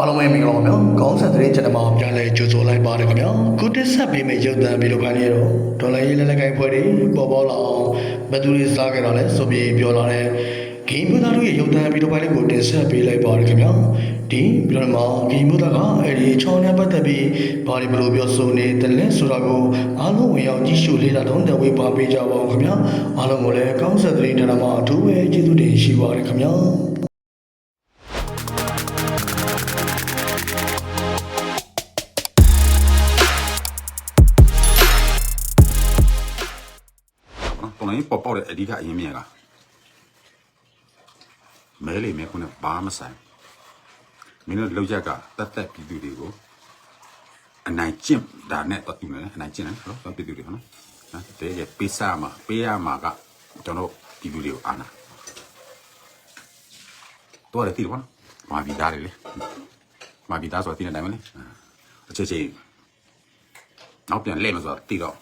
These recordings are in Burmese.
အားလုံးပဲမင်္ဂလာပါဗျာ။ကောင်းဆက်သတင်းချက်တမပြန်လဲကြိုဆိုလိုက်ပါတယ်ခင်ဗျာ။ခုတစ်ဆက်ပေးမယ့်ရုပ်သံဗီဒီယိုဖိုင်လေးတော့ဒေါ်လာရေးလက်လက်ကိုင်ဖွဲ့တွေပေါ်ပေါ်လာအောင်ဘယ်သူတွေစားကြတာလဲဆိုပြီးပြောလာတဲ့ဂိမ်းမျိုးသားတို့ရဲ့ရုပ်သံဗီဒီယိုဖိုင်လေးကိုတင်ဆက်ပေးလိုက်ပါတယ်ခင်ဗျာ။ဒီဗီဒီယိုမှာဂိမ်းမျိုးသားကအဲ့ဒီချောင်းနဲ့ပတ်သက်ပြီးဘာတွေဘယ်လိုပြောဆိုနေတယ်လဲဆိုတာကိုအားလုံးဝင်ရောက်ကြည့်ရှုလေ့လာတော့တဲ့ဝေပါပေးကြပါဦးခင်ဗျာ။အားလုံးကိုလည်းကောင်းဆက်သတင်းတက်တာမှာအထူးပဲကျေးဇူးတင်ရှိပါတယ်ခင်ဗျာ။ ပေါ်ပေါက်တဲ့အဓိကအရင်းမြစ်ကမဲလေမဲခုနဲ့ဘာမဆိုင်မင်းတို့လောက်ရက်ကတတ်သက်ပြည်သူတွေကိုအနိုင်ကျင့်ဒါနဲ့တော့တူနေတယ်အနိုင်ကျင့်တယ်ဟုတ်တော့ပြည်သူတွေဟုတ်နော်နော်တဲ့ရပေးစားမှာပေးရမှာကကျွန်တော်ပြည်သူတွေကိုအာနာတော့လည်းတည်တယ်ကွာမာဗီသားလေမာဗီသားဆိုတော့တည်နေတယ်မလဲအချက်ချင်းနောက်ပြန်လဲမဆိုတော့တည်တော့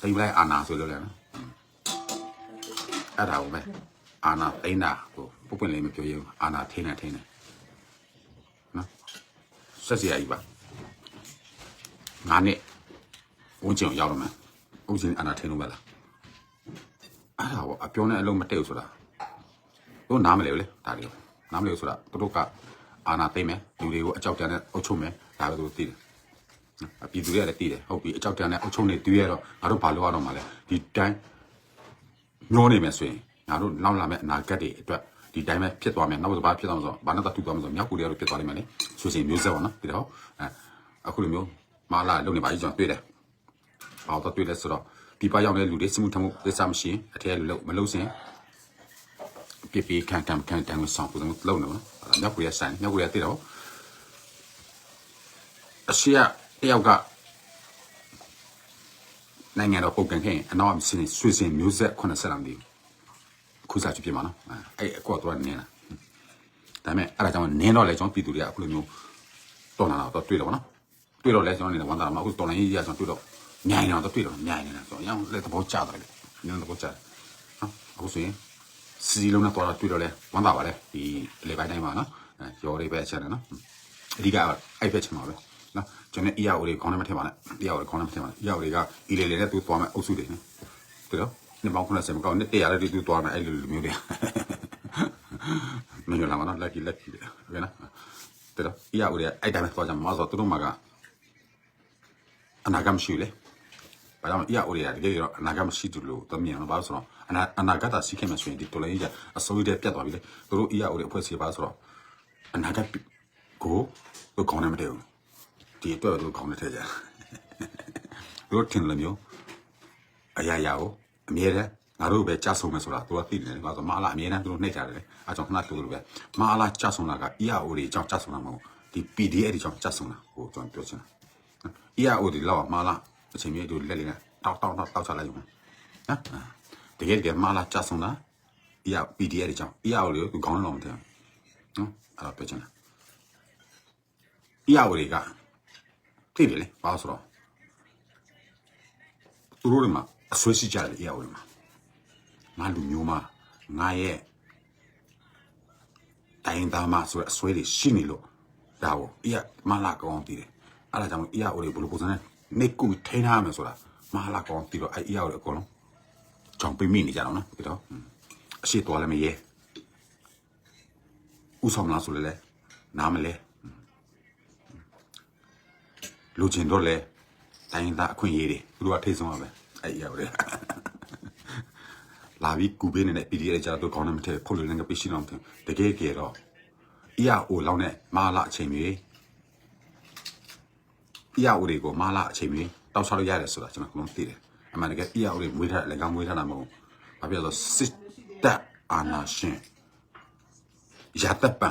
တိမ်လိုက်အာနာဆိုလို့လည်းနော် အဲ့ဒါကိုပဲအာနာသိန်းတာကိုပုပ်ပွင့်လေးမပြောရဘူးအာနာထင်းနေထင်းနေနော်ဆက်စီရည်ပါငါနဲ့ဝန်ကျင်ရောက်တော့မယ်ဥစဉ်အာနာထင်းလို့မလားအဲ့ဒါကိုအပြောနဲ့အလုံးမတည့်ဘူးဆိုတာတို့နားမလဲဘူးလေဒါလေးနားမလဲဘူးဆိုတာတို့ကအာနာသိမ့်မယ်လူတွေကိုအကြောက်တန်းနဲ့အုပ်ချုပ်မယ်ဒါပဲသူသိတယ်အပြည်သူတွေကလည်းသိတယ်ဟုတ်ပြီအကြောက်တန်းနဲ့အုပ်ချုပ်နေတွေ့ရတော့ငါတို့ဘာလုပ်ရတော့မှာလဲဒီတိုင်း ညှိုးနေမယ်ဆိုရင်ငါတို့နောက်လာမယ့်အနာဂတ်တွေအတွက်ဒီတိုင်းပဲဖြစ်သွားမယ်နောက်တစ်ပတ်ဖြစ်သွားမှာဆိုဘာနဲ့တတူသွားမှာဆိုမြောက်ကိုရီးယားတို့ဖြစ်သွားလိမ့်မယ်လေဆိုရင်မျိုးဆက်ပါနော်ဒီတော့အဲအခုလိုမျိုးမလာလုံနေပါကြီးကျွန်တော်တွေ့တယ်ဘာတော့တွေ့လဲဆိုတော့ဒီပရောက်တဲ့လူတွေစမှုထမှုလက်စားမရှိရင်အထက်လူလုံးမလုံးစင်ပြပြခံခံခံတန်ကိုဆောင်ပုံစံလုံးနော်မြောက်ကိုရီးယားဆိုင်မြောက်ကိုရီးယားတည်တော့အရှိရတယောက်က နိုင်ငံတော်ပုံကန်ခဲ့ရင်အနောက်အစင်းဆွေစင်မျိုးဆက်80လမ်းဒီခုစားချပြမှာနော်အဲ့အကောတော့နင်းလာဒါပေမဲ့အဲ့ဒါကြောင့်နင်းတော့လေကျွန်တော်ပြည်သူတွေကအခုလိုမျိုးတော်လာတော့တွေ့တော့နော်တွေ့တော့လေကျွန်တော်နေဝန်တာမှာအခုတော်လိုင်းကြီးကကျွန်တော်တွေ့တော့မြိုင်တော့တွေ့တော့မြိုင်နေတာဆိုတော့ရအောင်လက်သဘောကျတယ်လေညနေသဘောကျတယ်နော်အခုဆိုရင်စီလုံးနဲ့တော်တာတွေ့တော့လေဝန်တာပါလေဒီလေပိုင်းတိုင်းမှာနော်ရော်လေးပဲအချက်တယ်နော်အဓိကအဲ့ဖက်ချင်ပါပဲနော် ကျွန်တော်အီယာအိုတွေခေါင်းထဲမထည့်ပါနဲ့အီယာအိုတွေခေါင်းထဲမထည့်ပါနဲ့အီယာအိုတွေကဤလေလေနဲ့သူသွားမယ်အုပ်စုတွေနော်သိတော့နှစ်ပေါင်း90မကောက်နဲ့100လေးသူသွားမယ်အဲ့လိုလိုမျိုးတွေမင်းတို့လာမနော်လက်ကြီးလက်ကြီးတယ်ဟုတ်ကဲ့နော်သိတော့အီယာအိုတွေကအဲ့တိုင်းပဲသွားကြမှာဆိုတော့သူတို့မှာကအနာဂတ်မရှိဘူးလေဘာကြောင့်အရာအိုရရတကယ်တော့အနာဂတ်မရှိတူလို့သမြင်တော့ဘာလို့ဆိုတော့အနာအနာဂတ်တာစီးခဲ့မှဆိုရင်ဒီတော်လိုင်းကြီးအစိုးရတဲ့ပြတ်သွားပြီလေတို့အရာအိုရအဖွဲ့စီပါဆိုတော့အနာဂတ်ကိုကိုကောင်းနေမတည်ဘူး ဒီအတွက်သူကောင်းနေထဲကြသူတို့ထင်တယ်မျိုးအရာရာကိုအမြဲတမ်းငါတို့ပဲကြားဆုံးမယ်ဆိုတာသူကသိတယ်ကွာဆိုမအားအမြဲတမ်းသူတို့နှိပ်ကြတယ်လေအဲကြောင့်ခဏတူတူပဲမအားကြားဆုံးတာက EAO တွေကြောင့်ကြားဆုံးတာမဟုတ်ဒီ PDF တွေကြောင့်ကြားဆုံးတာဟိုကျွန်တော်ပြောချင်တာ EAO တွေလောက်မအားအချိန်မြေတို့လက်လေးနဲ့တောက်တောက်တောက်တောက်ချလိုက်ရုံနော်တကယ်တကယ်မအားကြားဆုံးတာ EAO PDF တွေကြောင့် EAO တွေကိုသူခေါင်းလုံးမတယ်နော်အဲ့တော့ပြောချင်တာ EAO တွေက သိတယ်လေဘာလို့ဆိုတော့သူတို့တွေမှာအဆွေးရှိကြတယ် EAO တွေမှာငါလူမျိုးမှာငါရဲ့တိုင်းသားမဆိုတဲ့အဆွေးတွေရှိနေလို့ဒါကို EA မလာကောင်းတည်တယ်အဲ့ဒါကြောင့် EAO တွေဘယ်လိုပုံစံနဲ့နေကူထိန်းထားရမယ်ဆိုတာမလာကောင်းတည်တော့အဲ့ EAO တွေအကုန်လုံးကြောင်ပိမိနေကြတော့နော်ဒီတော့အရှိတော်လည်းမရဲဥဆောင်လားဆိုလည်းလဲနားမလဲ လူချင်းတော့လေတိုင်းသားအခွင့်အရေးတွေသူတို့ကထိတ်ဆုံးပါပဲအဲ့ရောက်တယ်လာပြီးကူပေးနေတဲ့ PDF ကြတော့ကောင်းတယ်မထည့်ဖို့လို့လည်းငါပြရှိတော့တကယ်ကြတော့ EAO လောက်နဲ့မာလာအချိန်ကြီး EAO တွေကိုမာလာအချိန်ကြီးတောက်ချလို့ရတယ်ဆိုတာကျွန်တော်ကလုံးသိတယ်အမှန်တကယ် EAO တွေမွေးထားလည်းကောင်းမွေးထားတာမဟုတ်ဘာဖြစ်လို့စစ်တပ်အာဏာရှင်ရတပ်ပံ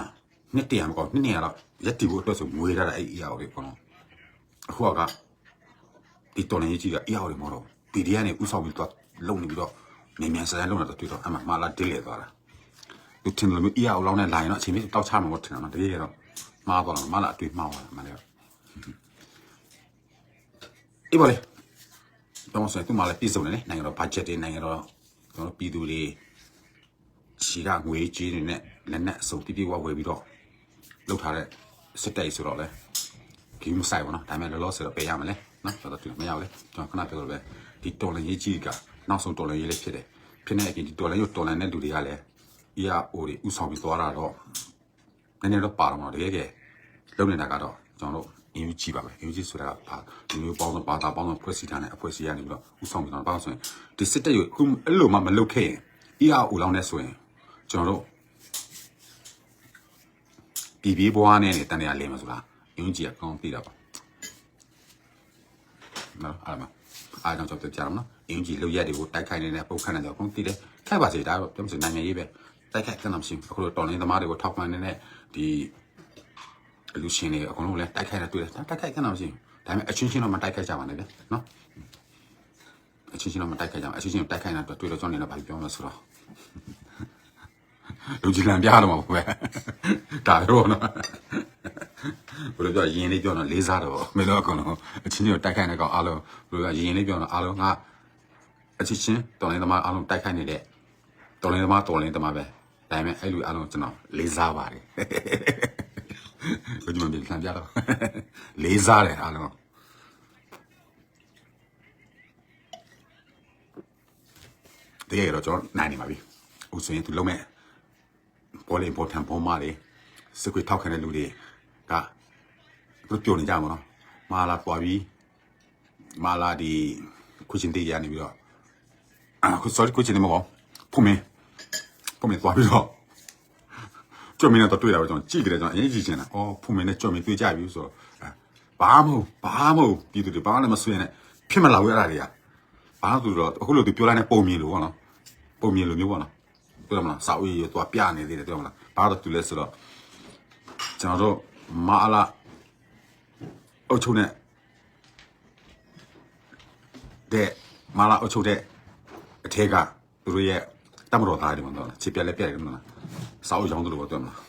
နှစ်တရာမကောနှစ်နေရာတော့ရက်တီဖို့အတွက်ဆိုမွေးထားတာအဲ့ EAO တွေကော အခုကဒီတော်လည်းကြီးကအေးအောင်မဟုတ်တော့ PDF နဲ့ဥဆောင်ပြီးတော့လုံနေပြီးတော့မြင်မြန်ဆန်ဆန်လုံနေတာတွေ့တော့အမှမလာဒစ်လေသွားတာသူတင်လို့အေးအောင်လောင်းနဲ့လာရင်တော့အချိန်ကြီးတောက်ချမှာမဟုတ်တင်တော့တကယ်တော့မှားသွားတော့မလာအတွေ့မှားသွားတယ်မလဲအေးပါလေတော့ဆိုသူမှလည်းပြည်စုံနေတယ်နိုင်ငံတော် budget တွေနိုင်ငံတော်ကျွန်တော်ပြည်သူတွေခြေကငွေကြီးတွေနဲ့လက်နက်အစုံပြပြဝဝယ်ပြီးတော့လုပ်ထားတဲ့စစ်တိုက်ဆိုတော့လေ ဂိမ်းမဆိုင်ဘူးနော်ဒါပေမဲ့လောလောဆယ်တော့ပေးရမလဲနော်ဆိုတော့သူမရဘူးလေကျွန်တော်ခဏပြောလို့ပဲဒီတော်လန်ရေးကြီးကနောက်ဆုံးတော်လန်ရေးလေးဖြစ်တယ်ဖြစ်နေအပြင်ဒီတော်လန်ရေးတော်လန်တဲ့လူတွေကလည်း ERO တွေဥဆောင်ပြီးသွားတာတော့နည်းနည်းတော့ပါတော့မှာတကယ်ကဲလုံနေတာကတော့ကျွန်တော်တို့အင်ယူကြည့်ပါပဲအင်ယူကြည့်ဆိုတာကဘာဒီမျိုးပေါင်းတော့ဘာသာပေါင်းတော့ဖွဲ့စည်းထားတဲ့အဖွဲ့အစည်းကနေပြီးတော့ဥဆောင်ပြီးတော့ဘာလို့ဆိုရင်ဒီစစ်တပ်ရအခုအဲ့လိုမှမလုပ်ခဲ့ရင် ERO လောင်းနေဆိုရင်ကျွန်တော်တို့ပြည်ပြေးဘွားနဲ့တန်တရားလဲမှာဆိုတာ ယုံကြည်အကောင်းသိတာပါနော်အားမအားကြောင့်ကျွန်တော်ပြောပြရမှာနော်ယုံကြည်လောက်ရက်တွေကိုတိုက်ခိုက်နေတဲ့ပုံခန့်နေတော့ကုန်သိတယ်ခိုက်ပါစေဒါတော့ပြောမစနိုင်ငံရေးပဲတိုက်ခိုက်တဲ့နမရှိအခုတော့တော်နေသမားတွေကိုထောက်ပံ့နေတဲ့ဒီလူရှင်တွေအကုန်လုံးလည်းတိုက်ခိုက်နေတွေ့တယ်တိုက်ခိုက်တဲ့နမရှိဒါပေမဲ့အချင်းချင်းတော့မတိုက်ခိုက်ကြပါနဲ့ဗျနော်အချင်းချင်းတော့မတိုက်ခိုက်ကြဘူးအချင်းချင်းတိုက်ခိုက်နေတာတွေ့တော့ကျွန်တော်လည်းဘာပြောမလဲဆိုတော့ လူကြီးလန်ပြတော့မှာပဲဒါရောနော်ဘယ်လိုပြောရင်လေးပြောတော့လေးစားတော့မင်းတို့အကုန်လုံးအချင်းချင်းတိုက်ခိုက်နေကောင်အားလုံးဘယ်လိုပြောရင်လေးပြောတော့အားလုံးငါအချင်းချင်းတော်လိုင်းသမားအားလုံးတိုက်ခိုက်နေတဲ့တော်လိုင်းသမားတော်လိုင်းသမားပဲဒါပေမဲ့အဲ့လူအားလုံးကျွန်တော်လေးစားပါတယ်ဘယ်ဒီမှာပြန်လန်ပြတော့လေးစားတယ်အားလုံးတကယ်တော့ကျွန်တော်နိုင်နေပါပြီဥဆိုရင်သူလုံးမဲ့ ပေါ်လေပေါ်ထန်ပေါ်မာတွေစကွေထောက်ခံတဲ့လူတွေကသူပြောနေကြမှာနော်မာလာပွားပြီးမာလာဒီခုချင်းတေးရနေပြီးတော့အခု sorry ခုချင်းနေမကောဖုံမင်းဖုံမင်းသွားပြီးတော့ကြွမင်းနဲ့တော့တွေ့တာပဲကျွန်တော်ကြည့်ကြတယ်ကျွန်တော်အရင်ကြည့်ချင်တာအော်ဖုံမင်းနဲ့ကြွမင်းတွေ့ကြပြီဆိုတော့ဘာမဟုတ်ဘာမဟုတ်ပြည်သူတွေဘာလည်းမဆွေးနဲ့ဖြစ်မလာဘူးအဲ့ဒါတွေကဘာလို့သူတော့အခုလို့သူပြောလိုက်တဲ့ပုံမြင်လို့ပေါ့နော်ပုံမြင်လို့မျိုးပေါ့နော် တွေ့မလားစာအုပ်ရေးသွားပြနေသေးတယ်တွေ့မလားဘာလို့တူလဲဆိုတော့ကျွန်တော်တို့မာလာအုတ်ချုံနဲ့တဲ့မာလာအုတ်ချုံတဲ့အထက်ကသူတို့ရဲ့တမတော်သားတွေမှာတော့ချစ်ပြက်လက်ပြက်တယ်မလားစာအုပ်ရောင်းတယ်လို့တွေ့မလား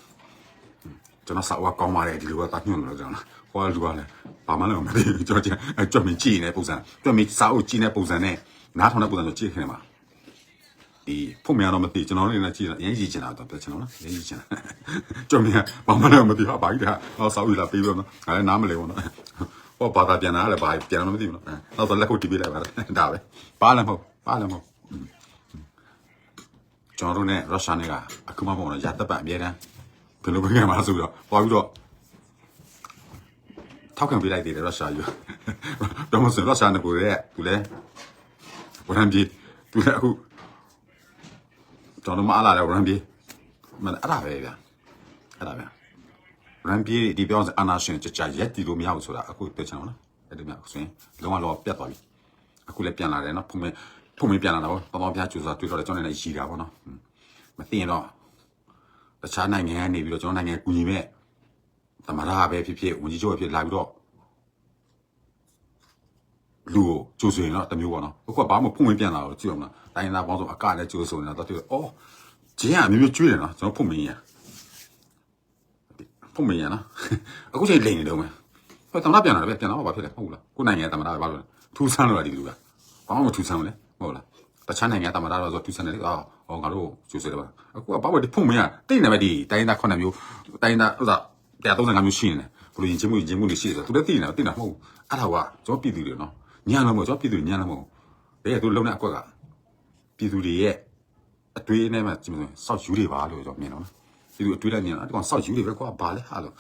ကျွန်တော်စာအုပ်ကကောင်းပါတယ်ဒီလိုကတာညွှန်လို့ကျွန်တော်ဟောလူကလည်းဘာမှလည်းမသိဘူးကျွန်တော်ကြွမင်းကြည့်နေပုံစံကြွမင်းစာအုပ်ကြည့်နေပုံစံနဲ့နားထောင်တဲ့ပုံစံကိုကြည့်ခင်မှာ ဒီဖို့မရတော့မသိကျွန်တော်နေနဲ့ကြည့်တာအရင်ကြည့်ချင်တာတော့ပြချင်တော့နော်အရင်ကြည့်ချင်တာကျွန်တော်ဘာမှလည်းမသိဟာဘာကြီးတာဟောဆောက်ယူလာပြီးတော့နော်ငါလည်းနားမလဲဘူးနော်ဟောဘာသာပြန်လာတယ်ဘာပြန်တော့မသိဘူးနော်နောက်တော့လက်ခုပ်တီးပေးလိုက်ပါဒါပဲဘာလည်းမဟုတ်ဘာလည်းမဟုတ်ကျွန်တော်တို့ ਨੇ ရုရှားနဲ့ကအခုမှပေါ့နော်ရာသက်ပတ်အများတန်းဘယ်လိုပဲကမှဆိုတော့ပွားပြီးတော့ထောက်ခံပေးလိုက်သေးတယ်ရုရှားယူတော့မစရုရှားနဲ့ကိုရဲသူလဲဝရံပြေသူလဲအခု ကျွန်တော်မအားလာတယ်ရန်ပြေမအဲ့ဒါပဲဗျာအဲ့ဒါဗျာရန်ပြေဒီပြောစအနာရှင်ကြကြရက်တီလို့မရဘူးဆိုတာအခုပြောချင်တော့နော်အဲ့ဒီမြဆိုရင်လုံးဝတော့ပြတ်သွားပြီအခုလည်းပြန်လာတယ်နော်ဖုံမဖုံမပြန်လာတော့တော်တော်ပြားကျူစာတွေ့တော့တယ်ကျွန်တော်လည်းရည်တာပေါ့နော်မသိရင်တော့တခြားနိုင်ငံကနေပြီးတော့ကျွန်တော်နိုင်ငံကူညီမဲ့သမရပဲဖြစ်ဖြစ်ဝန်ကြီးချုပ်ပဲဖြစ်လာပြီးတော့ လူကိုကျိုးဆိုရင်တော့တမျိုးပေါ့နော်အခုကဘာမှဖုံမပြန်လာတော့ကြည့်အောင်လားတိုင်းသားပေါင်းစုံအကလည်းကျိုးဆိုနေတာတော့တွေ့အော်ဂျင်းကအမျိုးမျိုးကျွေးတယ်နော်ကျွန်တော်ဖုံမင်းရဖုံမင်းရနော်အခုချိန်လိန်နေတော့မယ်ဟိုတမနာပြန်လာတယ်ပြန်လာတော့ဘာဖြစ်လဲဟုတ်လားကိုနိုင်ငံတမနာပဲဘာလို့လဲထူးဆန်းလို့လားဒီလူကဘာမှမထူးဆန်းဘူးလေဟုတ်လားတခြားနိုင်ငံတမနာတော့ဆိုထူးဆန်းတယ်လေအော်ဟောငါတို့ကျိုးဆိုတယ်ပါအခုကဘာလို့ဒီဖုံမင်းရတိတ်နေပဲဒီတိုင်းသားခုနှစ်မျိုးတိုင်းသားဥစား135မျိုးရှိနေတယ်ဘလို့ရင်ချင်းမှုရင်ချင်းမှုတွေရှိတယ်ဆိုသူလည်းသိနေတာသိတာမဟုတ်ဘူးအဲ့ဒါကကျွန်တော်ပြည်သူတွေနော် ညံလို့မဟုတ်ကျွန်တော်ပြည်သူညံလို့မဟုတ်တကယ်သူလုံးတဲ့အကွက်ကပြည်သူတွေရဲ့အတွေးနဲ့မှကြည့်မလို့စောက်ယူတွေပါလို့ကျွန်တော်မြင်တော့ပြည်သူအတွေးလိုက်မြင်တော့ဒီကောင်စောက်ယူတွေပဲကွာဘာလဲဟာလို့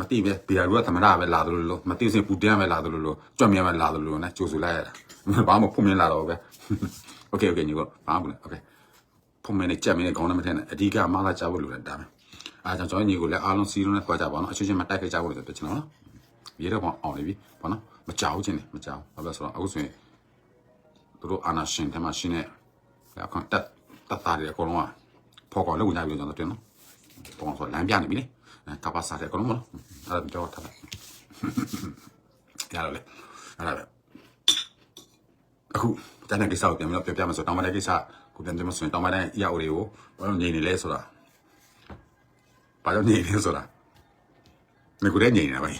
မသိပဲဘီယာရူကသမရပဲလာတယ်လို့မသိစင်ပူတန်းပဲလာတယ်လို့ကြွမြန်ပဲလာတယ်လို့နဲ့ကြိုဆိုလိုက်ရတာဘာမှဖုန်မြင်လာတော့ပဲโอเคโอเคညီကဘာမှမလဲโอเคဖုန်မြင်နဲ့ကြက်မြင်နဲ့ခေါင်းနဲ့မထက်နဲ့အဓိကမလာကြဖို့လိုတယ်ဒါပဲအားကြောင့်ကျွန်တော်ညီကိုလည်းအားလုံးစီးလုံးနဲ့ခွာကြပါအောင်အချင်းချင်းမတိုက်ခိုက်ကြဖို့လို့ပြောချင်တော့နော်ရေတော့ပေါ့အောင်နေပြီပေါ့နော် မကြောက်ချင်းနေမကြောက်ဘာလို့ဆိုတော့အခုဆိုရင်သူတို့အာနာရှင်တမရှင်နဲ့အခုတက်တက်သားတွေအကုန်လုံးကဖော်ကောလောက်ဝင်ကြပြီကျွန်တော်တင်နော်ပုံဆိုလမ်းပြနေပြီလေကပ်ပါစားတယ်အကုန်လုံးမနော်အဲ့ဒါတော့ထားလိုက်ရတော့လေအဲ့ဒါပဲအခုတန်းတဲ့ကိစ္စကိုပြန်ပြီးတော့ပြောပြမယ်ဆိုတောင်မတဲ့ကိစ္စကိုပြန်ပြောမယ်ဆိုရင်တောင်မတဲ့အရာတွေကိုဘာလို့နေနေလဲဆိုတာဘာလို့နေနေဆိုတာငါကိုလည်းနေနေတာပဲ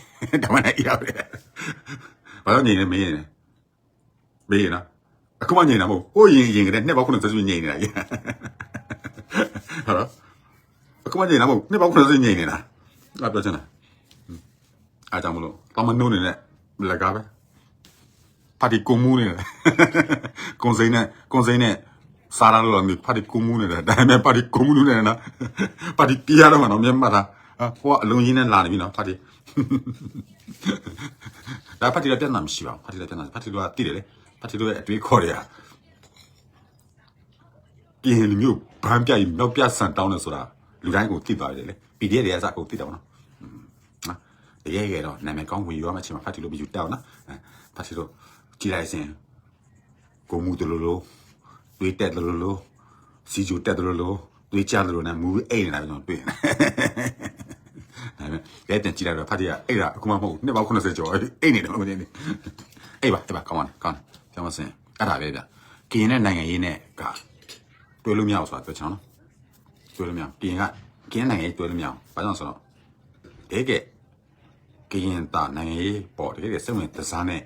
တောင်မတဲ့အရာတွေ ဘာလို့နေနေမင်းနေမေးနော်အခုမှညင်တာမဟုတ်ဟိုရင်ရင်ကတည်းကနှစ်ပေါက်ခုနှစ်ဆယ်စုညင်နေတာကြီးဟုတ်လားအခုမှညင်တာမဟုတ်နှစ်ပေါက်ခုနှစ်ဆယ်စုညင်နေတာငါပြောချင်တယ်အားကြောင့်မလို့တမနိုးနေနဲ့လက်ကားပဲပါတီကုံမူးနေတယ်ကုံစိမ့်နဲ့ကုံစိမ့်နဲ့စားရလို့မျိုးပါတီကုံမူးနေတယ်ဒါပေမဲ့ပါတီကုံမူးနေတယ်နော်ပါတီတီးရတော့မှတော့မြန်မာတာ ဟိုကအလုံးကြီးနဲ့လာနေပြီနော်ပါတီဒါပါတီလည်းပြန်လာမရှိပါဘူးပါတီလည်းပြန်လာပါတီတို့ကတည်တယ်လေပါတီတို့ရဲ့အတွေးခေါ်တွေကကင်းလူမျိုးဘန်းပြရင်မြောက်ပြဆန်တောင်းတယ်ဆိုတာလူတိုင်းကိုသိသွားတယ်လေ PDF တွေကစကုန်သိတယ်ပေါ့နော်နော်တကယ်ကြတော့နာမည်ကောင်းဝင်ယူရမယ့်အချိန်မှာဖတ်တီလို့မယူတောက်နော်အဲဖတ်တီလို့ကြည်လိုက်စင်ကိုမှုတလို့လို့တွေးတက်တလို့လို့စီဂျူတက်တလို့လို့တွေးချတယ်လို့နဲ့မူအိတ်နေတာကျွန်တော်တွေ့နေ ဒါပေမဲ့လက်တင်ကြည့်လိုက်တော့ဖတ်တီကအဲ့ဒါအခုမှမဟုတ်နှစ်ပေါင်း80ကျော်အိတ်နေတယ်မသိနေအေးပါအေးပါကောင်းပါကောင်းတယ်ပြောမစင်အဲ့ဒါပဲဗျကရင်နဲ့နိုင်ငံရေးနဲ့ကတွေ့လို့မရဘူးဆိုတာပြောချင်တော့တွေ့လို့မရကရင်ကကရင်နိုင်ငံရေးတွေ့လို့မရဘာကြောင့်ဆိုတော့တကယ်ကရင်တာနိုင်ငံရေးပေါ်တကယ်စိတ်ဝင်တစားနဲ့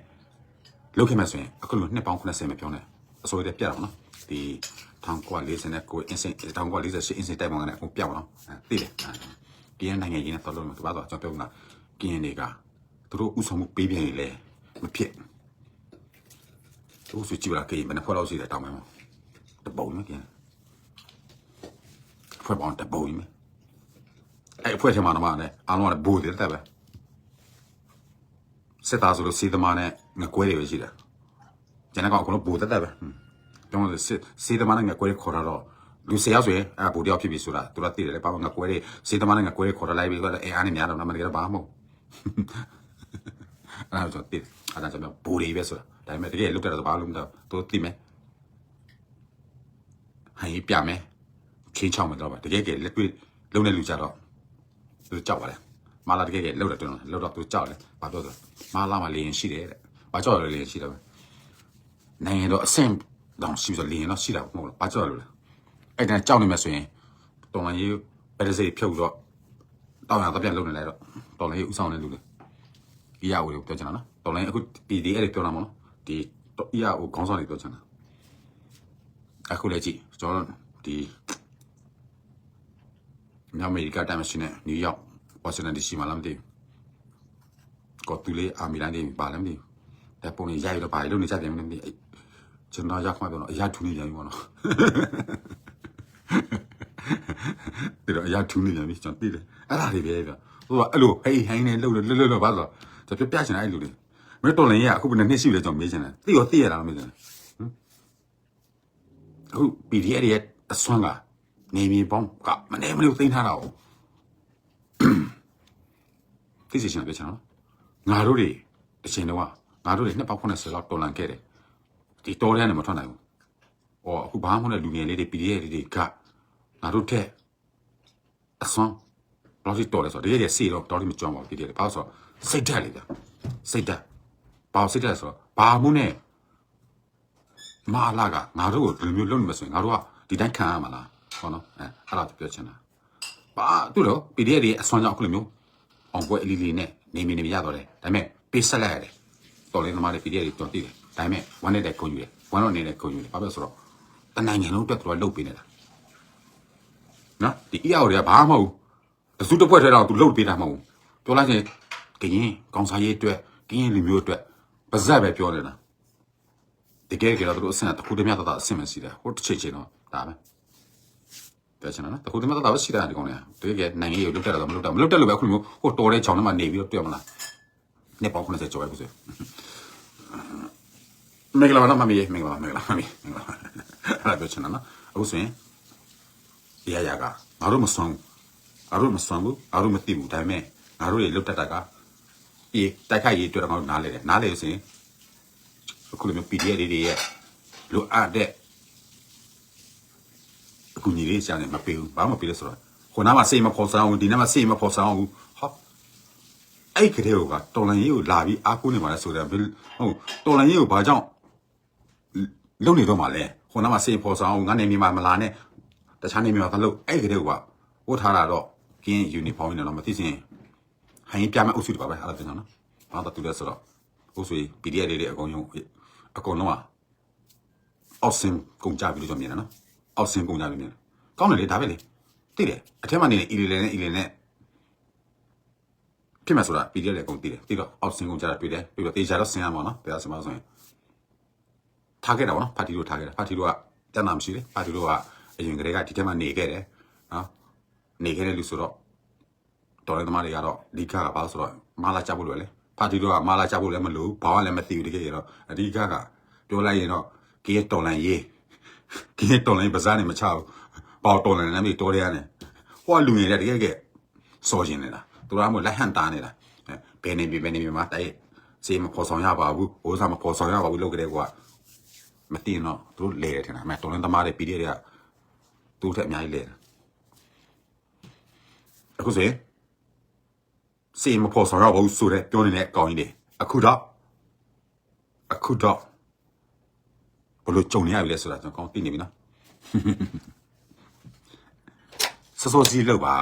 လုပ်ခဲ့မှဆိုရင်အခုလိုနှစ်ပေါင်း80မပြောနဲ့အစိုးရတက်ပြတော့နော်ဒီ1949 insane 1948 insane တိုက်ပုံကနေအခုပြပါတော့သိတယ် ကရင်နိုင်ငံရေးနဲ့တော်လို့တပါတော့ကျွန်တော်ပြောတာကရင်တွေကသူတို့ဥဆောင်မှုပေးပြန်လေမဖြစ်သူဆိုကြည့်လာကရင်ဘယ်နှဖွဲ့လောက်ရှိတယ်တောင်းမယ်မတပုံမကရင်ဖွဲ့ပေါင်းတပုံကြီးမယ်အဲ့အဖွဲ့ထဲမှာတော့မနဲ့အားလုံးကဘူတယ်တဲ့ပဲစစ်သားဆိုလို့စီသမားနဲ့ငကွဲတွေပဲရှိတယ်ကျွန်တော်ကအကုန်လုံးဘူတဲ့တဲ့ပဲကျွန်တော်စစ်စီသမားနဲ့ငကွဲတွေခေါ်တာတော့ လူ၁၀ယောက်ဆိုရင်အဲ့ဘူတယောက်ဖြစ်ပြီဆိုတာသူတို့သိတယ်လေဘာမှငကွဲတွေစီသမားနဲ့ငကွဲတွေခေါ်ထားလိုက်ပြီဆိုတော့အဲအားနေများတော့မနက်ကဘာမှမဟုတ်အဲ့ဒါဆိုတိအဲ့ဒါဆိုဘူတွေပဲဆိုတာဒါပေမဲ့တကယ်လုတ်တယ်တော့ဘာလို့မတော့သူသိမယ်ဟိုင်းပြမယ်ချင်းချောင်းမယ်တော့တကယ်ကလက်တွေ့လုံးတဲ့လူကြတော့သူကြောက်ပါလေမာလာတကယ်ကလောက်တယ်တွန်းလောက်တော့သူကြောက်တယ်ဘာပြောလဲမာလာမှာလေရင်ရှိတယ်တဲ့ဘာကြောက်လဲလေရင်ရှိတယ်ပဲနိုင်ငံတော့အဆင့်တောင်ရှိဆိုလေရင်တော့ရှိတာမဟုတ်လားဘာကြောက်လို့လဲ အဲ့ဒါကြောက်နေမှဆိုရင်တော်လန်ရေးပဲတစိဖြုတ်တော့တောင်းရတော့ပြန်လုံနေလိုက်တော့တော်လန်ရေးဥဆောင်နေလူလေအရာကိုပြောချင်တာနော်တော်လန်ရေးအခု PDF တွေပြောတာမဟုတ်နော်ဒီအရာကိုခေါင်းဆောင်တွေပြောချင်တာအခုလည်းကြည့်ကျွန်တော်ဒီမြောက်အမေရိကတိုင်းမရှိနဲ့နယူးယောက်ဝါရှင်တန်ဒီစီမှာလာမသိဘူးကော်တူလေးအာမီလန်ဒီပါလာမသိဘူးတဲ့ပုံလေးရိုက်တော့ပါလို့နေကြတယ်မသိဘူးကျွန်တော်ရောက်မှပြောတော့အရာထူနေကြပြီပေါ့နော် ဒီတော့အရာထူနေကြပြီကျွန်တော်သိတယ်အဲ့ဒါတွေပဲဗျဟိုကအဲ့လိုဟိဟိုင်းနေလှုပ်လှုပ်လှုပ်ပါဆိုတော့ပြပြချင်တယ်အဲ့လိုလေမင်းတော်လည်းရအခုဘယ်နှစ်ရှိလဲကျွန်တော်မေးချင်တယ်သိရောသိရလားမေးချင်တယ်ဟမ်အခု PDF ရဲ့အစွမ်းကနေမြေပေါင်းကမနေမလို့သိမ်းထားတာ哦သိစီချင်တယ်ချင်နော်ငါတို့တွေအချိန်တော့ငါတို့တွေနှစ်ပေါက်90လောက်တော်လန်ခဲ့တယ်ဒီတော်တဲ့ကနေမထွက်နိုင်ဘူး။ အော်အခုဘာမှမဟုတ်တဲ့လူငယ်လေးတွေ PDF လေးတွေကငါတို့ထက်အစွမ်းဘာလို့တော်လဲဆိုတော့တကယ်ကြီးစေတော့တော်လိမကြောင်းပါဘူး PDF ဘာလို့ဆိုတော့စိတ်ဓာတ်လေကြာစိတ်ဓာတ်ဘာလို့စိတ်ဓာတ်ဆိုတော့ဘာမှုနဲ့မာလာကငါတို့ကိုဒီလိုမျိုးလုပ်နေမှဆိုရင်ငါတို့ကဒီတိုင်းခံရမှာလားဟောနော်အဲအဲ့ဒါပြောချင်တာဘာသူ့တော့ PDF တွေအစွမ်းကြောင့်အခုလိုမျိုးအောင်ပွဲအလီလီနဲ့နေမနေမရတော့တယ်ဒါပေမဲ့ပေးဆက်လိုက်ရတယ်တော်လေးသမားတွေ PDF တွေတော်တည်တယ်ဒါပေမဲ့ဝမ်းနေတဲ့ကုန်ယူတယ်ဝမ်းတော့နေတဲ့ကုန်ယူတယ်ဘာဖြစ်လို့ဆိုတော့ တနိုင်ငံလုံးအတွက်သူကလှုပ်ပေးနေတာနော်ဒီ EAO တွေကဘာမှမဟုတ်ဘူးတစုတစ်ဖွဲ့ထဲတော့သူလှုပ်ပေးတာမဟုတ်ဘူးပြောလိုက်ရင်ကရင်ကောင်စားရေးအတွက်ကရင်လူမျိုးအတွက်ပါဇက်ပဲပြောနေတာတကယ်ကြတော့သူတို့အဆင့်တစ်ခုတည်းမြတ်တာအဆင့်မရှိတယ်ဟိုတစ်ချိန်ချင်းတော့ဒါပဲပြောချင်တာနော်တခုတည်းမြတ်တာပဲရှိတာဒီကောင်တွေကတကယ်နိုင်ငံရေးကိုလှုပ်တက်တာတော့မလှုပ်တာမလှုပ်တက်လို့ပဲအခုလိုမျိုးဟိုတော်တဲ့ချောင်းထဲမှာနေပြီးတော့တွေ့မလားနေပေါင်း90ကျော်ပဲကိုစေမင်္ဂလာပါနော်မမီမင်္ဂလာပါမင်္ဂလာပါမမီမင်္ဂလာပါ အဲ့ဒါပြောချင်တာနော်အခုဆိုရင်ဒီအရာကငါတို့မစွမ်းဘူးငါတို့မစွမ်းဘူးငါတို့မသိဘူးဒါပေမဲ့ငါတို့တွေလှုပ်တက်တာကဒီတိုက်ခိုက်ရေးအတွက်တော့ငါတို့နားလေတယ်နားလေလို့ဆိုရင်အခုလိုမျိုး PDF တွေရဲ့လိုအပ်တဲ့အကူအညီလေးရှာနေမပေးဘူးဘာမှမပေးလို့ဆိုတော့ခုနကမှစိတ်မဖော်ဆောင်ဘူးဒီနေ့မှစိတ်မဖော်ဆောင်ဘူးဟောအဲ့ကလေးကတော်လန်ရေးကိုလာပြီးအားကိုးနေပါလဲဆိုတော့ဟုတ်တော်လန်ရေးကိုဘာကြောင့်လုံနေတော့မှလဲ ခုနကစေဖော်ဆောင်ငါနေမိမှာမလာနဲ့တခြားနေမိမှာသလို့အဲ့ကလေးကဝတ်ထားတာတော့ကင်းယူနီဖောင်းနေတော့မသိစင်ဟိုင်းပြမယ်အုပ်စုတပါပဲအဲ့ဒါပြန်နော်ဘာသာတူလဲဆိုတော့အုပ်စု PDF လေးတွေအကုန်ယုံအကုန်လုံးကအောက်စင်ကုန်ကြပြီလို့ကျွန်တော်မြင်တယ်နော်အောက်စင်ကုန်ကြပြီမြင်တယ်ကောင်းတယ်လေဒါပဲလေသိတယ်အထက်မှာနေနေအီလီလဲနဲ့အီလီနဲ့ဖြစ်မှာဆိုတာ PDF လည်းအကုန်သိတယ်ပြီးတော့အောက်စင်ကုန်ကြတာတွေ့တယ်ပြီးတော့တေချာတော့ဆင်ရမှာနော်တရားစင်ပါဆိုရင် ထားခဲ့တာဗောနော်ပါတီတို့ထားခဲ့တာပါတီတို့ကတန်တာမရှိလေပါတီတို့ကအရင်ကတည်းကဒီထက်မှနေခဲ့တယ်နော်နေခဲ့တဲ့လူဆိုတော့တော်တဲ့သမားတွေကတော့ဒီကကဘာလို့ဆိုတော့မာလာချဖို့လို့လေပါတီတို့ကမာလာချဖို့လည်းမလို့ဘာမှလည်းမသိဘူးတကယ်ရတော့အဓိကကပြောလိုက်ရင်တော့ကင်းတော်လန်ရေးကင်းတော်လန်ပါစားနေမချဘူးပေါတော်လန်လည်းမတော်ရရတယ်ဟိုကလူငယ်တွေတကယ်ကစော်ရှင်နေတာသူတို့ကမို့လက်ဟန်တာနေတာဘယ်နေပြီဘယ်နေပြီမှာတိုက်စေးမဖော်ဆောင်ရပါဘူးဟိုစားမဖော်ဆောင်ရပါဘူးလုပ်ကြတဲ့ကွာ မသိရင်တော့သူတို့လဲတယ်ထင်တာအမတော်လန်သမားတွေပြီးတဲ့ကသူ့ထက်အများကြီးလဲတယ်အခုစေစေးမဖော်ဆောင်ရပါဘူးဆိုတဲ့ပြောနေတဲ့ကောင်းကြီးတွေအခုတော့အခုတော့ဘလို့ကြုံနေရပြီလဲဆိုတာကျွန်တော်ကောင်းသိနေပြီနော်စစောစီးလောက်ပါ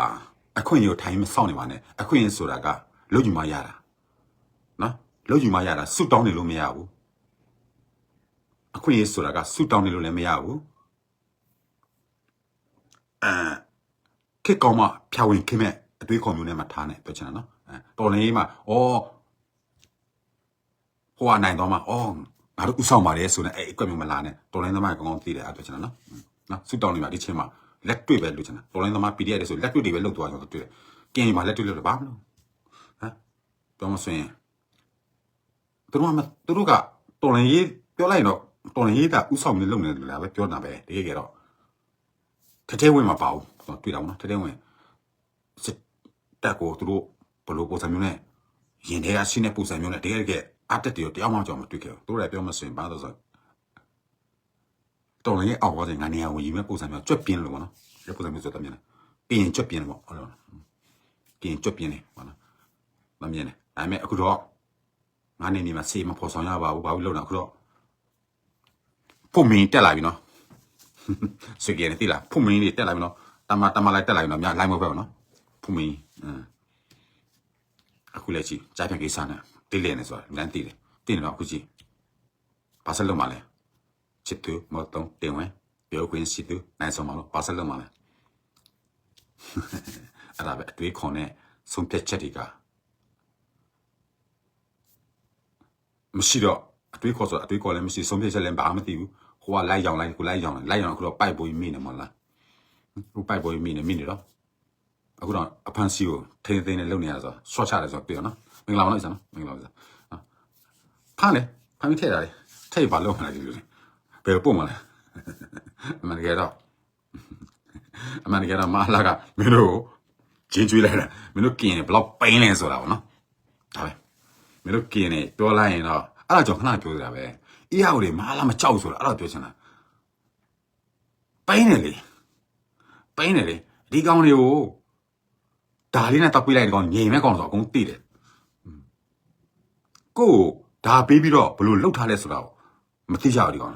အခွင့်အရေးကိုထိုင်မစောင့်နေပါနဲ့အခွင့်အရေးဆိုတာကလုံယူမရတာနော်လုံယူမရတာဆူတောင်းနေလို့မရဘူး အခွင့်အရေးဆိုတာကဆူတောင်းနေလို့လည်းမရဘူးအဲခေတ်ကောင်းမှဖြာဝင်ခင်မဲ့အတွေးခေါ်မျိုးနဲ့မှထားနေပြောချင်တာနော်အဲတော်နေမှာဩဟိုအနိုင်တော့မှဩငါတို့ဥဆောင်ပါတယ်ဆိုရင်အဲ့အကွက်မျိုးမလာနဲ့တော်လိုင်းသမားကကောင်းကောင်းသိတယ်အဲ့ပြောချင်တာနော်နော်ဆူတောင်းနေမှာဒီချိန်မှာလက်တွေ့ပဲလို့ချင်တာတော်လိုင်းသမား PDF တယ်ဆိုလက်တွေ့တွေပဲလောက်သွားကြတော့တွေ့တယ်ကင်းမှာလက်တွေ့လို့ဘာမလို့ဟမ်ပြောမစင်သူတို့ကသူတို့ကတော်လိုင်းရေးပြောလိုက်တော့ တော်လိုင်းရေးကဥဆောင်နေလုံနေတယ်လားပဲပြောတာပဲတကယ်ကြတော့ထထဲဝင်မှာပါဘူးတွေ့တာမနော်ထထဲဝင်စစ်တက်ကိုသူတို့ဘလို့ပုံစံမျိုးနဲ့ရင်ထဲကရှင်းတဲ့ပုံစံမျိုးနဲ့တကယ်တကယ်အတက်တယ်တယောက်မှကြောင်မတွေ့ခဲ့ဘူးသူတို့လည်းပြောမစင်ဘာလို့ဆိုတော်လည်းအောက်သွားတယ်ငါနေရာဝင်ယူမဲ့ပုံစံမျိုးကြွက်ပြင်းလို့ပေါ့နော်ဒီပုံစံမျိုးဆိုတော့မြင်တယ်ပြီးရင်ကြွက်ပြင်းတယ်ပေါ့ဟုတ်လားပြီးရင်ကြွက်ပြင်းတယ်ပေါ့နော်မမြင်နဲ့ဒါပေမဲ့အခုတော့ငါနေနေမှာစေမဖော်ဆောင်ရပါဘူးဘာလို့လုပ်တာအခုတော့ ဖုန်မင်းတက်လာပြီနော်စကြနေတိလားဖုန်မင်းလေးတက်လာပြီနော်တမတမလိုက်တက်လာပြီနော်မြလိုက်မဟုတ်ပဲနော်ဖုန်မင်းအင်းအခုလည်းကြည့်ကြားပြန်ကိစ္စနဲ့တိလဲနေဆိုတာလမ်းတိတယ်တိနေတော့အခုကြည့်ဘာဆက်လုပ်မှလဲချစ်သူမတုံးတင်ဝင်ပြောခွင့်ရှိသူနိုင်ဆောင်မလို့ဘာဆက်လုပ်မှလဲအဲ့ဒါပဲအတွေးခွန်နဲ့ဆုံးဖြတ်ချက်တွေကမရှိတော့အတွေးခေါ်ဆိုအတွေးခေါ်လည်းမရှိဆုံးဖြတ်ချက်လည်းဘာမှမသိဘူး ဟိုကလိုက်ရောင်လိုက်ကိုလိုက်ရောင်လိုက်ရောင်အခုတော့ပိုက်ပွေးမိနေမလားဟိုပိုက်ပွေးမိနေမိနေတော့အခုတော့အဖန်စီကိုထိန်းသိမ်းနေလုံနေရဆိုဆွတ်ချတယ်ဆိုတော့ပြောနော်မင်္ဂလာပါနော်အစနော်မင်္ဂလာပါနော်ဖမ်းလေဖမ်းပြီးထည့်တာလေထည့်ပါလို့မလားဒီလိုလေဘယ်ပုံမလဲအမှန်တကယ်တော့အမှန်တကယ်တော့မလာကမင်းတို့ဂျင်းကျွေးလိုက်တာမင်းတို့กินဘလောက်ပိန်းလဲဆိုတာပေါ့နော်ဒါပဲမင်းတို့กินနေပြောလိုက်ရင်တော့အဲ့ဒါကြောင့်ခဏပြောနေတာပဲ အေးဟာတွေမလာမကြောက်ဆိုတာအဲ့ဒါပြောချင်တာပိန်းနေလေပိန်းနေလေဒီကောင်တွေကိုဒါလေးနဲ့တောက်ပြလိုက်တဲ့ကောင်ငြိမ်မဲ့ကောင်ဆိုအကုန်သိတယ်ကိုယ်ဒါပေးပြီးတော့ဘလို့လှုပ်ထားလဲဆိုတာကိုမသိကြဘူးဒီကောင်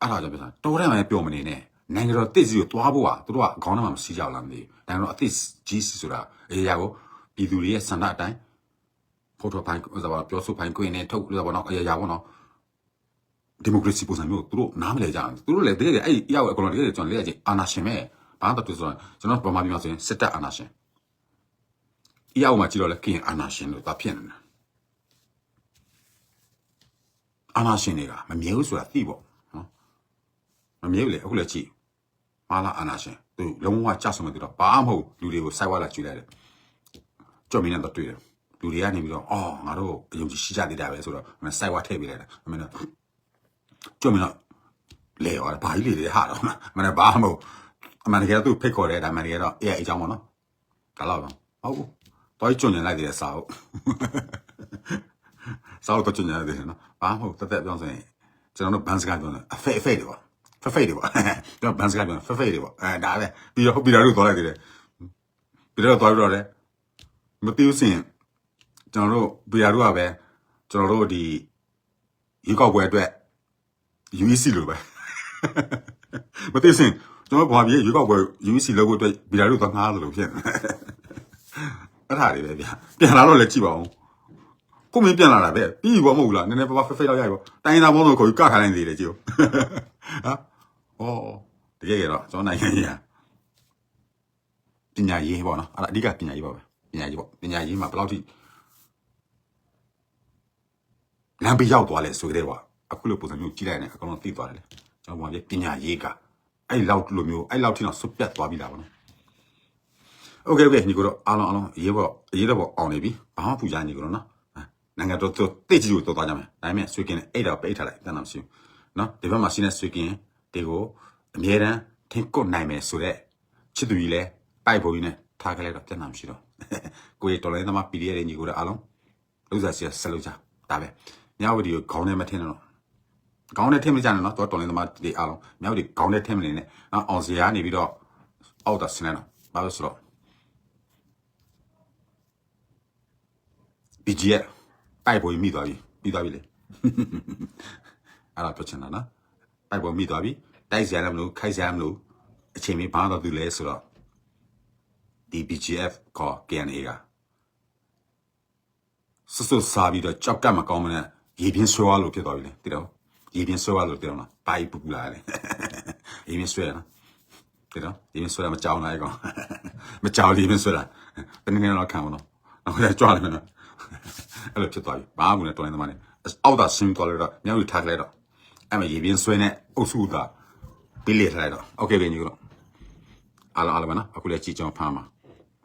အဲ့ဒါကြောင့်ပြောတာတော်တယ်မှပြောမနေနဲ့နိုင်ငံတော်တစ်စီကိုသွားဖို့ဟာသူတို့ကအကောင်းထဲမှာမရှိကြဘူးလားမသိဘူးနိုင်ငံတော်အသစ်ကြီးစီဆိုတာအေးရကိုပြည်သူတွေရဲ့စန္ဒအတိုင်း ဖော်ထုတ်ပိုင်းဥစားပါပြောဆိုပိုင်းကိုင်းနဲ့ထုတ်လို့ပေါ့နော်အေးရပေါ့နော်ဒီမိုကရေစီပုံစံမျိုးသူတို့နားမလဲကြဘူးသူတို့လည်းတကယ်အဲ့ရောက်အကောင်တကယ်ကျွန်တော်လက်ရချင်းအာနာရှင်မဲ့ဘာမှတော့ဆိုတော့ကျွန်တော်ဗမာပြည်မှာဆိုရင်စစ်တပ်အာနာရှင်အရောက်မှာကြည့်တော့လေကင်အာနာရှင်လို့သာဖြစ်နေတာအာနာရှင်တွေကမမြဲဘူးဆိုတာသိပေါ့နော်မမြဲဘူးလေအခုလည်းကြည့်မာလာအာနာရှင်သူလုံးဝကြဆုံနေတော့ဘာမှမဟုတ်လူတွေကိုစိုက်ဝါလာကျွေးလိုက်တယ်ကြော်မင်းနဲ့တော့တွေ့တယ် လူတွေကနေပြီးတော့အော်ငါတို့အယုံကြည်ရှိကြသေးတာပဲဆိုတော့မစိုက်ဝါထည့်ပေးလိုက်တာအမေတော့ကြော်မင်းတော့လေရောဘာကြီးလေတွေဟာတော့မနေ့ဘာမှမဟုတ်အမှန်တကယ်သူဖိတ်ခေါ်တယ်ဒါမှန်တကယ်တော့အေးအကြောင်းပေါ့နော်ဒါတော့ဟုတ်ဘူးတော့ကျွညင်လိုက်တယ်စာအုပ်စာအုပ်တော့ကျွညင်လိုက်တယ်နော်ဘာမှမဟုတ်တက်တက်ပြောဆိုရင်ကျွန်တော်တို့ဘန်စကားပြောတယ်အဖေအဖေတွေပါဖဖေတွေပါကျွန်တော်ဘန်စကားပြောဖဖေတွေပါအဲဒါပဲပြီးတော့ပြီးတော့တို့သွားလိုက်တယ်ပြီးတော့သွားပြီးတော့လေမသိဘူးစင် ကျွန်တော်တို့ဘီယာတို့ကပဲကျွန်တော်တို့ဒီရေကောက်ပွဲအတွက် UEC လို့ပဲမသိစင်ကျွန်တော်ဘာပြေရေကောက်ပွဲ UEC လောက်ဖို့အတွက်ဘီယာတို့သွားငားသလိုဖြစ်နေအဲ့ဒါတွေပဲဗျပြန်လာတော့လည်းကြည့်ပါဦးကိုမင်းပြန်လာတာပဲပြီးဘောမဟုတ်ဘူးလားနည်းနည်းပါးပါးဖိတ်ဖိတ်လောက်ရိုက်ပေါ့တိုင်းသားဘောတော့ခေါ်ပြီးကခါလိုက်နေတယ်ကြည့်ဦးဟာဩတကယ်ကတော့ကျွန်တော်နိုင်ငံကြီးဟာပညာရေးပေါ့နော်အဲ့ဒါအဓိကပညာရေးပေါ့ပဲပညာရေးပေါ့ပညာရေးမှာဘယ်လောက်ထိ လမ်းပေးရောက်သွားလဲဆိုကြတဲ့ကွာအခုလိုပုံစံမျိုးကြီးလိုက်နေအကောင်လုံးသိသွားတယ်လေကျွန်တော်ပြောပြပညာရေးကအဲ့လောက်လိုမျိုးအဲ့လောက်ထိတော့ဆွတ်ပြတ်သွားပြီလားပေါ့နော်โอเคโอเคညီကိုတော့အားလုံးအားလုံးအရေးပေါ့အရေးတော့ပေါ့အောင်နေပြီဘာမှပူကြညီကိုတော့နော်နိုင်ငံတော်တော်တိတ်ကြီးကိုတော်သွားကြမယ်ဒါပေမဲ့ဆွေကင်းနဲ့အဲ့တော့ပိတ်ထားလိုက်တန်းတော့မရှိဘူးနော်ဒီဘက်မှာရှိနေဆွေကင်းဒီကိုအမြဲတမ်းထင်ကုတ်နိုင်မယ်ဆိုတော့ချစ်သူကြီးလဲပိုက်ဖို့ကြီးနဲ့ထားခဲ့လိုက်တော့ပြန်လာမရှိတော့ကိုရီတော်လိုင်းသမား PDF တွေညီကိုတော့အားလုံးလုံးစားစီဆက်လို့ကြဒါပဲ ညဝတီကိုခေါင်းထဲမထင်းတော့ခေါင်းနဲ့ထင်းမကြနဲ့နော်တော်တော်လင်းသမားဒီအားလုံးမြောက်ဒီခေါင်းနဲ့ထင်းမနေနဲ့နော်အောင်စရာနေပြီးတော့အောက်တာဆင်းနေတော့ဘာလို့ဆိုတော့ BGF ပိုက်ပေါ်မိသွားပြီပြီးသွားပြီလေအဲ့ဒါပြောချင်တာနော်ပိုက်ပေါ်မိသွားပြီတိုက်စရာလည်းမလို့ခိုက်စရာမလို့အချိန်မီဘာတော့သူလဲဆိုတော့ဒီ BGF ခေါ် KNA ကစစစားပြီးတော့ကြောက်ကတ်မကောင်းမနဲ့ ရေပြင်းဆွဲသွားလို့ဖြစ်သွားပြီလေတိတော့ရေပြင်းဆွဲသွားလို့တိတော့လားပိုက်ပူပူလာတယ်ရေပြင်းဆွဲနော်တိတော့ရေပြင်းဆွဲတာမကြောက်နိုင်ကောင်မကြောက်ရေပြင်းဆွဲတာတနေ့နေ့တော့ခံမလို့နောက်ကျကြွလာမယ်နော်အဲ့လိုဖြစ်သွားပြီဘာမှမနဲ့တော်နေသမားနဲ့အောက်တာဆင်းသွားလို့တော့ညောင်ယူထားလိုက်တော့အဲ့မှာရေပြင်းဆွဲနဲ့အုပ်စုကပြီးလေထားလိုက်တော့โอเคပဲညီကတော့အားလုံးအားလုံးပဲနော်အခုလည်းကြည်ကြောင်ဖမ်းမှာ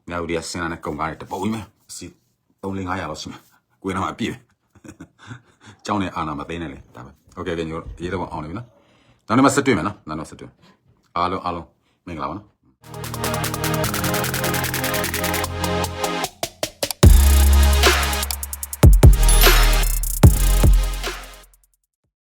ညောင်ဒီကဆင်းလာတဲ့ကုံကားတွေတပုံကြီးမယ်စီ3 5 500လောက်ရှိမှာကိုယ်တော့အပြည့်ပဲ ကျောင်းနဲ့အာနာမသိနေလေဒါပဲโอเคပဲညီကတော့ရေးတော့အောင်နေပြီနော်နောက်နေ့မှဆက်တွေ့မယ်နော်နောက်နေ့ဆက်တွေ့အားလုံးအားလုံးမင်္ဂလာပါနော်